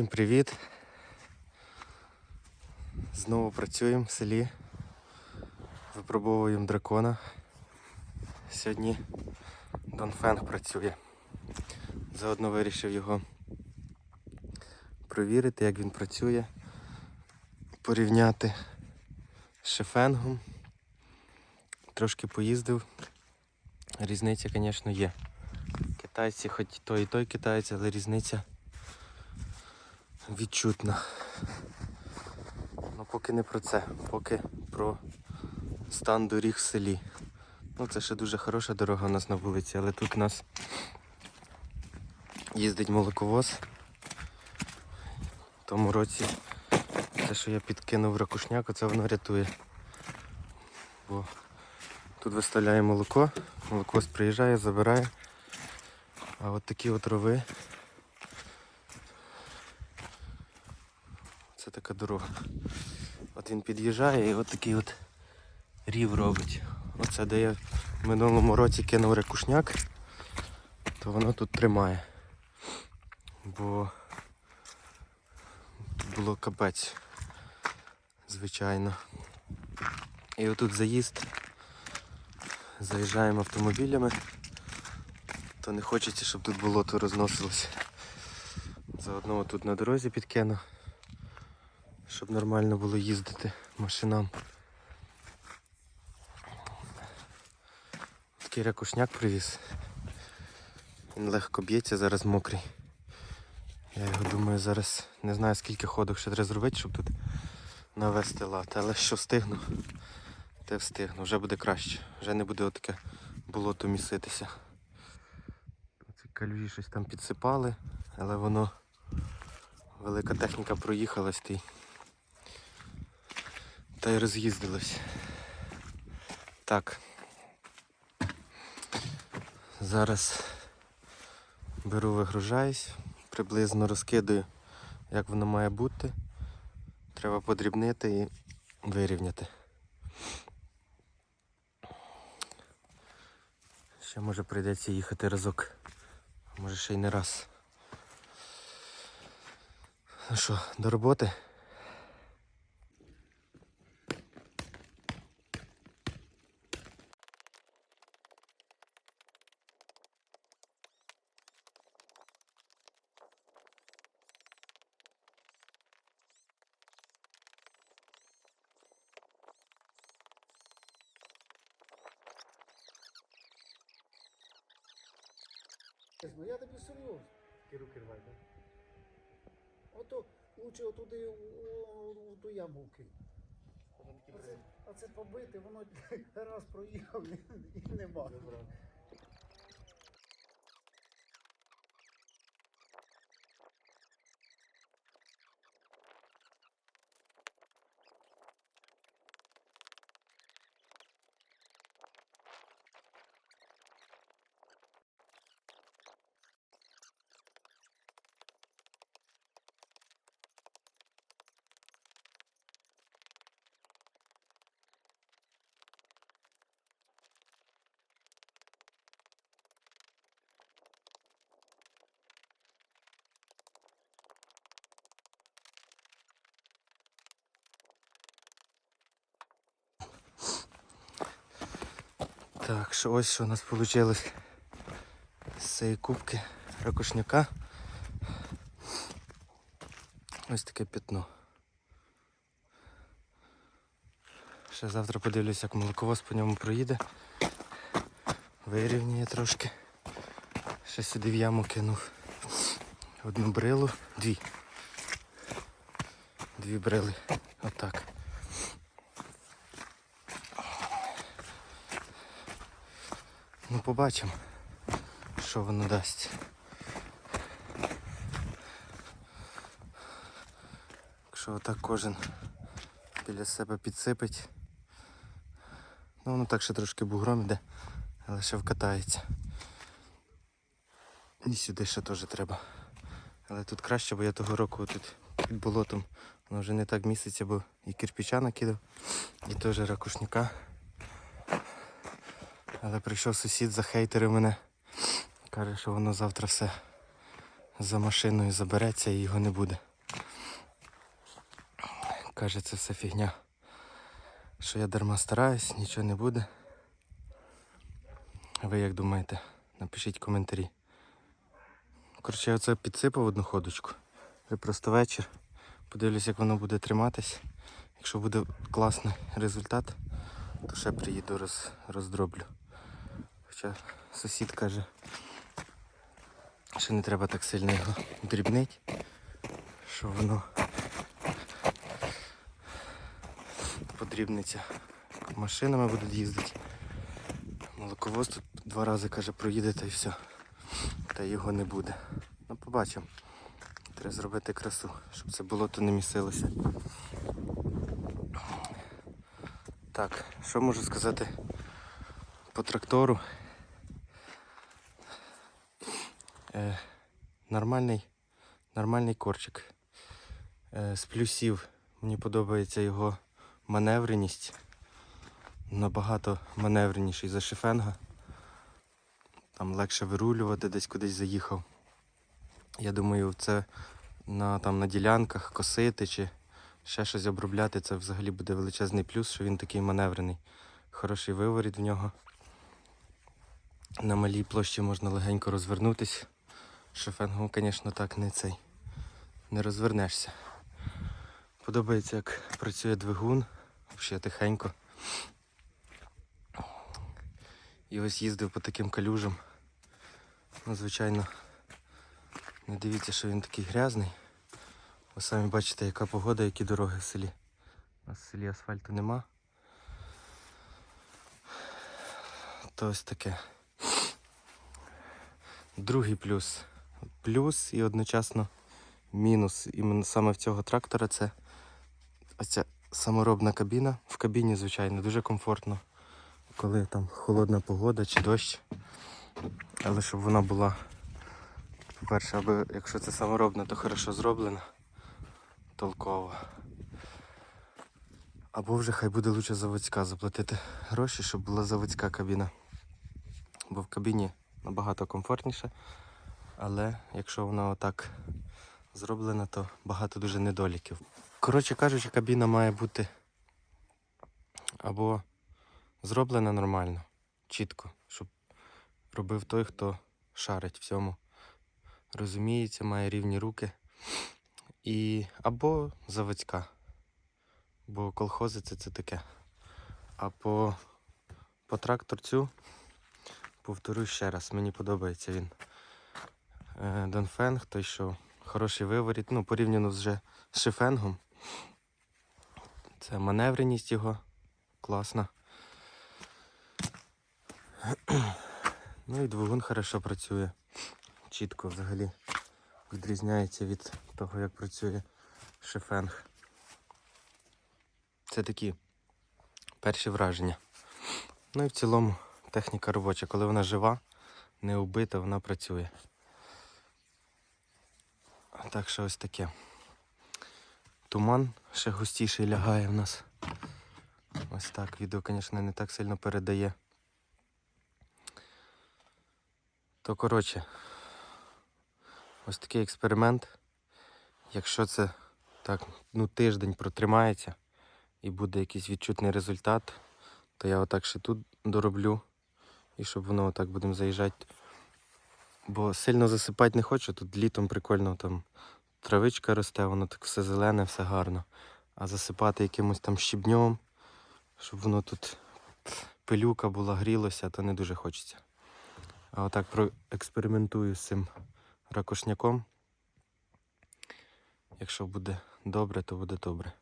Всім привіт! Знову працюємо в селі. Випробовуємо дракона. Сьогодні Дон Фенг працює. Заодно вирішив його провірити, як він працює, порівняти з шефенгом. Трошки поїздив. Різниця, звісно, є. Китайці, хоч той, і той китаєць, але різниця відчутна. Ну поки не про це, поки про стан доріг в селі. Ну це ще дуже хороша дорога у нас на вулиці, але тут у нас їздить молоковоз. В тому році те, що я підкинув ракушняк, це воно рятує. Бо тут виставляє молоко, молокос приїжджає, забирає. А от такі от рови. Це така дорога. От він під'їжджає і от такий от рів робить. Оце де я в минулому році кинув ракушняк, то воно тут тримає. Бо тут було капець, звичайно. І отут заїзд. Заїжджаємо автомобілями, то не хочеться, щоб тут болото розносилося. Заодно тут на дорозі підкину, щоб нормально було їздити машинам. Такий ракушняк привіз. Він легко б'ється, зараз мокрий. Я його думаю, зараз не знаю скільки ходок ще треба зробити, щоб тут навести лад. Але що встигну, те встигну. Вже буде краще. Вже не буде отаке болото міситися. Ці калюжі щось там підсипали, але воно велика техніка проїхалась та й, та й роз'їздилась. Так. Зараз беру, вигружаюсь, приблизно розкидаю, як воно має бути. Треба подрібнити і вирівняти. Ще може прийдеться їхати разок. Може ще й не раз. Ну що, до роботи? Я тобі серйозно. Такі руки рвай, так? Ото лучше отуди у, ту яму кинь. А це, побити, воно раз проїхав і, і нема. Так, що ось що у нас вийшло з цієї кубки ракушняка. Ось таке пятно. Ще завтра подивлюся, як молоковоз по ньому проїде. Вирівнює трошки. Ще сюди в яму кинув. Одну брилу, дві. Дві брили. Отак. Ну побачимо, що воно дасть. Якщо отак кожен біля себе підсипить. Ну воно так ще трошки бугром іде, але ще вкатається. І сюди ще теж треба. Але тут краще, бо я того року тут під болотом воно вже не так місяця, бо і кирпича накидав, і теж ракушняка. Але прийшов сусід, захейтерив мене. Каже, що воно завтра все за машиною забереться і його не буде. каже, це все фігня. Що я дарма стараюсь, нічого не буде. Ви як думаєте? Напишіть коментарі. Коротше, я оце підсипав одну ходочку. Вже просто вечір. Подивлюсь, як воно буде триматись. Якщо буде класний результат, то ще приїду роз, роздроблю. Хоча сусід каже, що не треба так сильно його дрібнити, що воно подрібниться. Машинами будуть їздити. Молоковоз тут два рази каже проїде та й все. Та його не буде. Ну побачимо. Треба зробити красу, щоб це болото не місилося. Так, що можу сказати по трактору? Е, нормальний, нормальний корчик. Е, з плюсів мені подобається його маневреність. Набагато маневреніший за шифенга. Там легше вирулювати, десь кудись заїхав. Я думаю, це на, там, на ділянках косити чи ще щось обробляти, це взагалі буде величезний плюс, що він такий маневрений. Хороший виворіт в нього. На малій площі можна легенько розвернутись. Шофенгом, звісно, так не цей. Не розвернешся. Подобається, як працює двигун, взагалі тихенько. І ось їздив по таким калюжам. Ну, звичайно, не дивіться, що він такий грязний. Ви самі бачите, яка погода, які дороги в селі. У нас в селі асфальту нема. То ось таке. Другий плюс. Плюс і одночасно мінус. Іменно саме в цього трактора це оця саморобна кабіна. В кабіні, звичайно, дуже комфортно, коли там холодна погода чи дощ. Але щоб вона була, по-перше, аби якщо це саморобна, то хорошо зроблена, толково. Або вже хай буде лучше заводська заплатити гроші, щоб була заводська кабіна. Бо в кабіні набагато комфортніше. Але якщо вона отак зроблена, то багато дуже недоліків. Коротше кажучи, кабіна має бути або зроблена нормально, чітко, щоб робив той, хто шарить в цьому. Розуміється, має рівні руки. І або заводська. Бо колхози це, це таке. А по, по тракторцю, повторюю ще раз, мені подобається він. Е, Донфенг, той, що хороший виворіт, ну, порівняно вже з шифенгом. Це маневреність його класна. Ну і двигун хорошо працює. Чітко взагалі відрізняється від того, як працює шифенг. Це такі перші враження. Ну і в цілому техніка робоча. Коли вона жива, не убита, вона працює. Так що ось таке. Туман ще густіший лягає в нас. Ось так. Відео, звісно, не так сильно передає. То коротше, ось такий експеримент. Якщо це так, ну, тиждень протримається і буде якийсь відчутний результат, то я отак ще тут дороблю. І щоб воно отак будемо заїжджати. Бо сильно засипати не хочу, тут літом прикольно там травичка росте, воно так все зелене, все гарно. А засипати якимось там щебнем, щоб воно тут пилюка була, грілося, то не дуже хочеться. А отак проекспериментую з цим ракушняком. Якщо буде добре, то буде добре.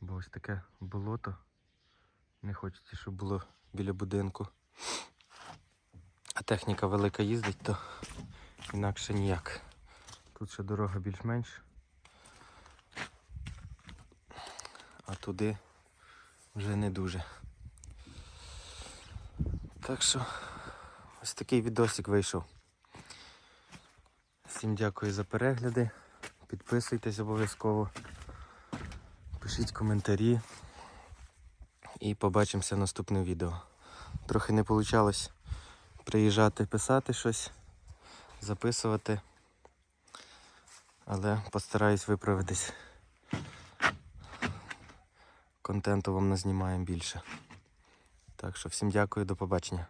Бо ось таке болото. Не хочеться, щоб було біля будинку. А техніка велика їздить, то інакше ніяк. Тут ще дорога більш-менш. А туди вже не дуже. Так що ось такий відосик вийшов. Всім дякую за перегляди. Підписуйтесь обов'язково. Пишіть коментарі. І побачимося в наступному відео. Трохи не вийшло приїжджати, писати щось, записувати. Але постараюсь виправитись. Контенту вам назнімаємо більше. Так що всім дякую, до побачення.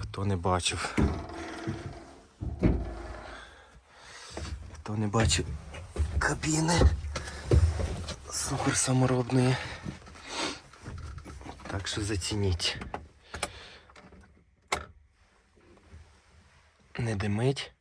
Хто не бачив. Хто не бачив кабіни супер саморобної. Так що зацініть. Не димить.